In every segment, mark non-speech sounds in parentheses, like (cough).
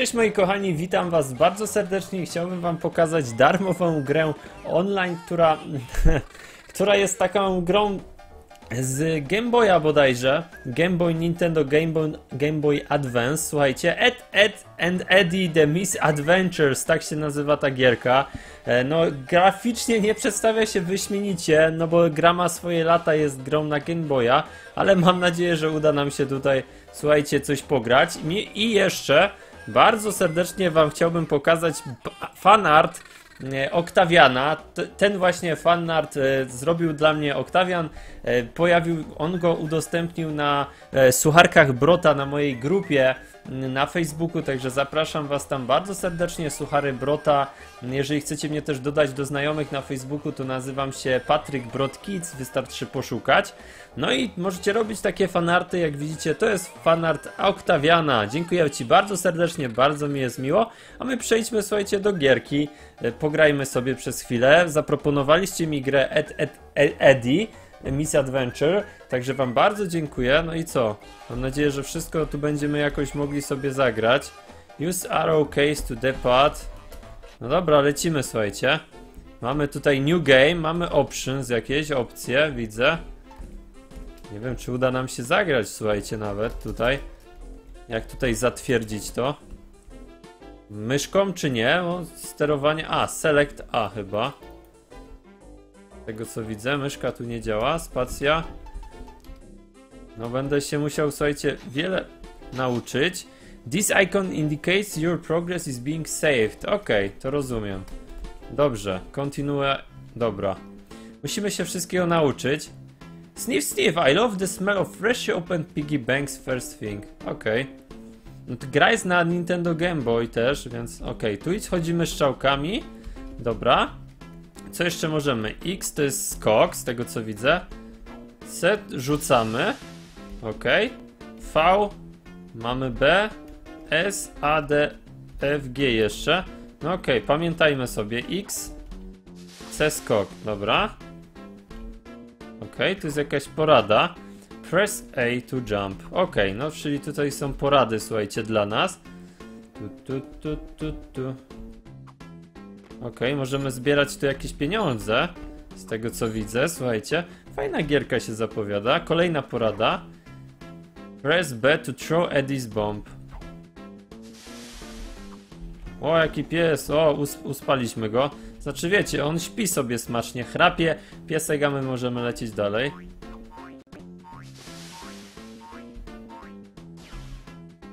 Cześć moi kochani, witam was bardzo serdecznie i chciałbym wam pokazać darmową grę online, która, (laughs) która jest taką grą z Game Boya bodajże, Game Boy Nintendo Game Boy, Game Boy Advance, słuchajcie, Ed, Ed and Eddie The Misadventures, tak się nazywa ta gierka. E, No, graficznie nie przedstawia się wyśmienicie, no bo gra ma swoje lata, jest grą na Game Boya, ale mam nadzieję, że uda nam się tutaj, słuchajcie, coś pograć. I jeszcze bardzo serdecznie wam chciałbym pokazać fanart e, Oktawiana. Ten właśnie fanart e, zrobił dla mnie Oktawian. E, Pojawił, on go udostępnił na sucharkach Brota na mojej grupie na Facebooku, także zapraszam was tam bardzo serdecznie, suchary Brota. Jeżeli chcecie mnie też dodać do znajomych na Facebooku, to nazywam się Patryk Brot Kids, wystarczy poszukać. No i możecie robić takie fanarty, jak widzicie, to jest fanart Oktawiana. Dziękuję Ci bardzo serdecznie, bardzo mi jest miło. A my przejdźmy, słuchajcie, do gierki. E, Pograjmy sobie przez chwilę. Zaproponowaliście mi grę Ed, Ed, Ed, Eddie, Miss Adventure, także Wam bardzo dziękuję. No i co? Mam nadzieję, że wszystko tu będziemy jakoś mogli sobie zagrać. Use arrow case to depart. No dobra, lecimy, słuchajcie. Mamy tutaj new game, mamy options, jakieś opcje, widzę. Nie wiem, czy uda nam się zagrać, słuchajcie, nawet tutaj. Jak tutaj zatwierdzić to? Myszką czy nie? O, sterowanie. A, select A chyba. Tego co widzę, myszka tu nie działa. Spacja. No, będę się musiał, słuchajcie, wiele nauczyć. This icon indicates your progress is being saved. Okej, to rozumiem. Dobrze, kontynuuję. Dobra. Musimy się wszystkiego nauczyć. Sniff, sniff, I love the smell of freshly opened piggy banks first thing. Okej. No to gra jest na Nintendo Game Boy też, więc okej. Tu chodzimy strzałkami. Dobra. Co jeszcze możemy? X to jest skok, z tego co widzę. C rzucamy. Okej. V mamy B. S, A, D, F, G jeszcze. No okej, pamiętajmy sobie. X, C skok, dobra. Okej, tu jest jakaś porada. Press A to jump. Okej, no czyli tutaj są porady, słuchajcie, dla nas. Tu, tu, tu, tu, tu. Okej, możemy zbierać tu jakieś pieniądze. Z tego co widzę, słuchajcie. Fajna gierka się zapowiada. Kolejna porada. Press B to throw Eddie's bomb. O, jaki pies. O, us uspaliśmy go. Znaczy wiecie, on śpi sobie smacznie, chrapie, piesek, a my możemy lecieć dalej.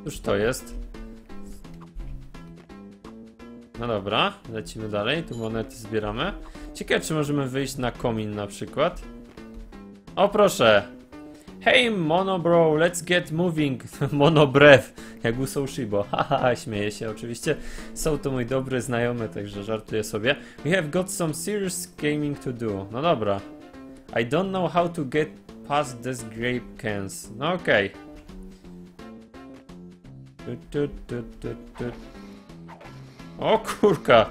Cóż to jest? No dobra, lecimy dalej, tu monety zbieramy. Ciekawe, czy możemy wyjść na komin na przykład. O proszę! Hey monobro, let's get moving. (laughs) Monobrew, jak u Soushibo. (laughs) Haha, śmieję się oczywiście. Są to mój dobry znajomy, także żartuję sobie. We have got some serious gaming to do. No dobra. I don't know how to get past this grape cans. No okej. Tu. O kurka!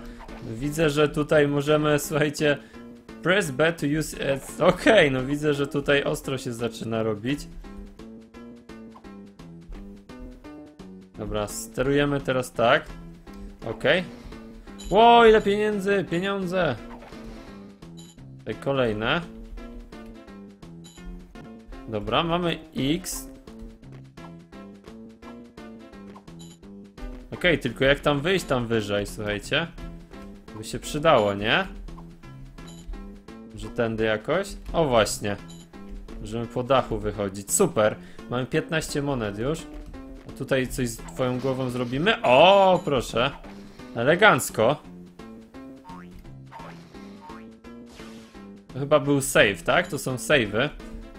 Widzę, że tutaj możemy, słuchajcie, press B to use as... Okej, no widzę, że tutaj ostro się zaczyna robić. Dobra, sterujemy teraz tak. Okej. Ło, ile pieniędzy! Pieniądze! Tutaj kolejne. Dobra, mamy X. Okej, tylko jak tam wyjść tam wyżej, słuchajcie? By się przydało, nie? Że tędy jakoś? O właśnie. Możemy po dachu wychodzić. Super. Mamy 15 monet już. A tutaj coś z twoją głową zrobimy? O, proszę. Elegancko. To chyba był save, tak? To są save'y.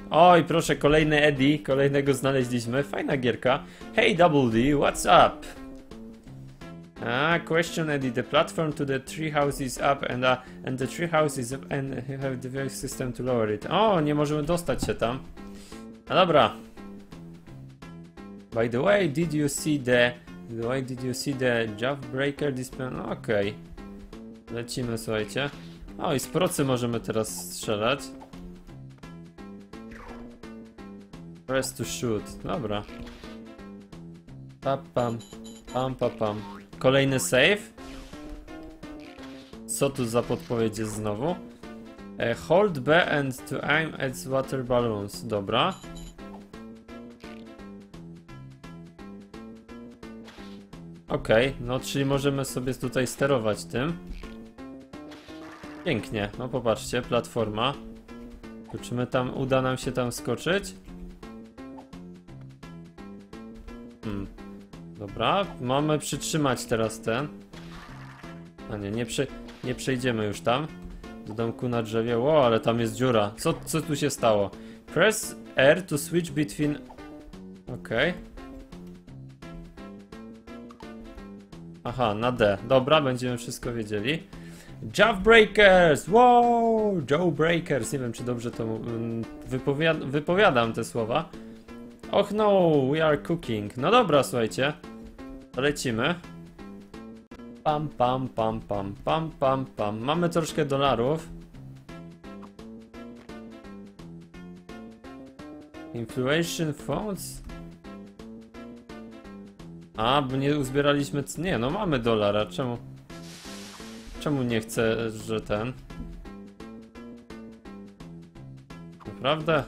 Oj, proszę, kolejny Eddie. Kolejnego znaleźliśmy. Fajna gierka. Hey, Double D, what's up? Ah, question Eddie. The platform to the treehouse is up and, uh, and the treehouse is up and you have the very system to lower it. O, nie możemy dostać się tam. No dobra. By the way, did you see the... By the way, did you see the Javbreaker display? No okej. Lecimy, słuchajcie. O, i z procy możemy teraz strzelać. Press to shoot. Dobra. Pam, pam. Pam, pam, pam. Kolejny save. Co tu za podpowiedź jest znowu? E, hold B and to aim at water balloons. Dobra. Okej, no czyli możemy sobie tutaj sterować tym. Pięknie, no popatrzcie, platforma. Czy my tam, uda nam się tam skoczyć? Dobra, mamy przytrzymać teraz ten. A nie, nie, prze, nie przejdziemy już tam. Do domku na drzewie. Ło, ale tam jest dziura. Co, co tu się stało? Press R to switch between... Okej. Aha, na D. Dobra, będziemy wszystko wiedzieli. Javebreakers! Wow! Jawbreakers! Nie wiem, czy dobrze to mm, wypowiad wypowiadam te słowa. Och no, we are cooking. No dobra, słuchajcie. Lecimy. Pam, pam, pam, pam, pam, pam, pam. Mamy troszkę dolarów. Inflation funds? A, bo nie uzbieraliśmy... Nie, no mamy dolara. Czemu? Czemu nie chcę, że ten? Naprawdę?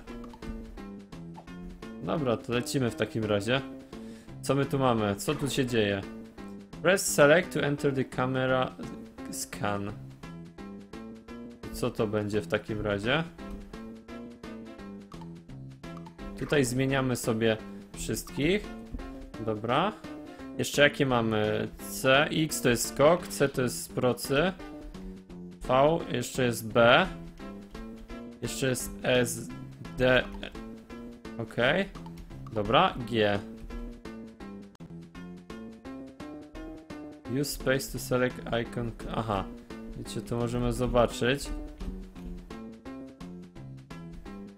Dobra, to lecimy w takim razie. Co my tu mamy? Co tu się dzieje? Press select to enter the camera scan. Co to będzie w takim razie? Tutaj zmieniamy sobie wszystkich. Dobra. Jeszcze jakie mamy? C, X to jest skok, C to jest procy. V, jeszcze jest B. Jeszcze jest S, D. Ok. Dobra, G. Use space to select icon. Aha. Wiecie, to możemy zobaczyć.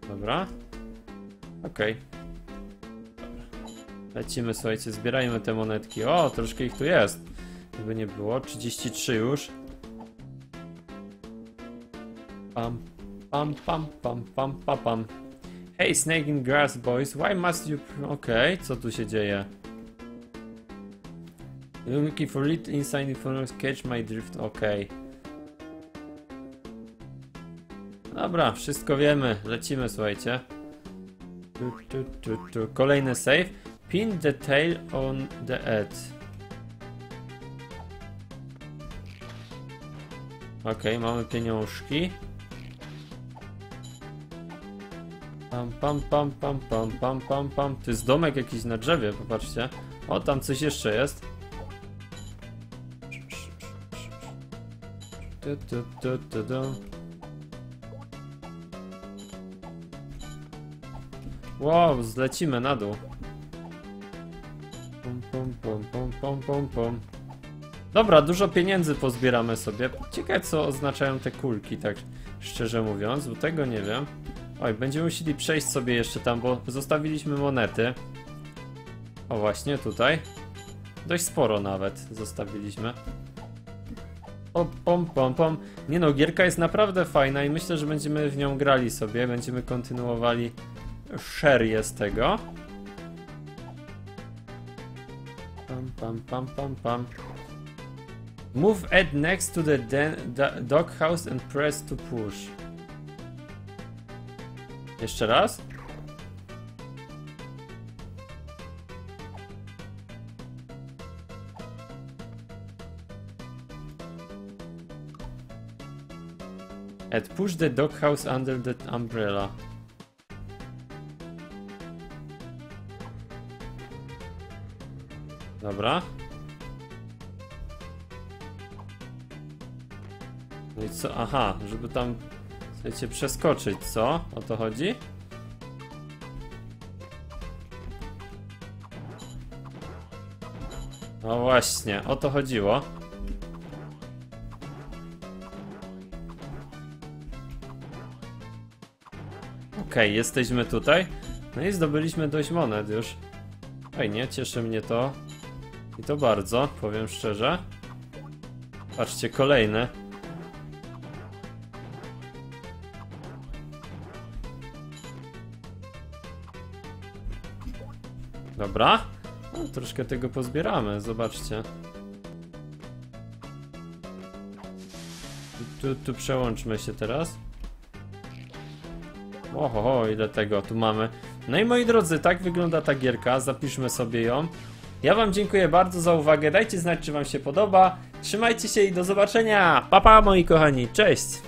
Dobra. Dobra. Lecimy, słuchajcie, zbierajmy te monetki. O, troszkę ich tu jest. Gdyby nie było. 33 już. Pam, pam, pam, pam, pam, pam, pam. Hey, snake in grass, boys. Why must you... Okej, co tu się dzieje? Looking for little inside information, catch my drift. Okej. Dobra, wszystko wiemy. Lecimy, słuchajcie. Tu, tu, tu, tu. Kolejny save. Pin the tail on the edge. Okej, mamy pieniążki. Pam, pam, pam, pam, pam, pam, pam, pam. To jest domek jakiś na drzewie, popatrzcie. O, tam coś jeszcze jest. Tu, tu, tu, tu, tu. Wow, zlecimy na dół. Pum, pum, pum, pum, pum, pum, pum. Dobra, dużo pieniędzy pozbieramy sobie. Ciekawe co oznaczają te kulki, tak szczerze mówiąc, bo tego nie wiem. Oj, będziemy musieli przejść sobie jeszcze tam, bo zostawiliśmy monety. O właśnie, tutaj. Dość sporo nawet zostawiliśmy. O, pom, pom, pom. Nie no, gierka jest naprawdę fajna i myślę, że będziemy w nią grali sobie. Będziemy kontynuowali serię z tego. Pam, pam, pam, pam, pam. Move Ed next to the doghouse and press to push. Jeszcze raz? Ed, push the doghouse under the umbrella. Dobra. No i co? Aha, żeby tam chcecie przeskoczyć, co? O to chodzi? No właśnie, o to chodziło. Okej, jesteśmy tutaj. No i zdobyliśmy dość monet już. Fajnie, cieszy mnie to. I to bardzo, powiem szczerze. Patrzcie, kolejne. Dobra. No, troszkę tego pozbieramy, zobaczcie. Tu, tu przełączmy się teraz. Oho, ile tego tu mamy. No i moi drodzy, tak wygląda ta gierka, zapiszmy sobie ją. Ja wam dziękuję bardzo za uwagę, dajcie znać czy wam się podoba. Trzymajcie się i do zobaczenia. Pa pa moi kochani, cześć!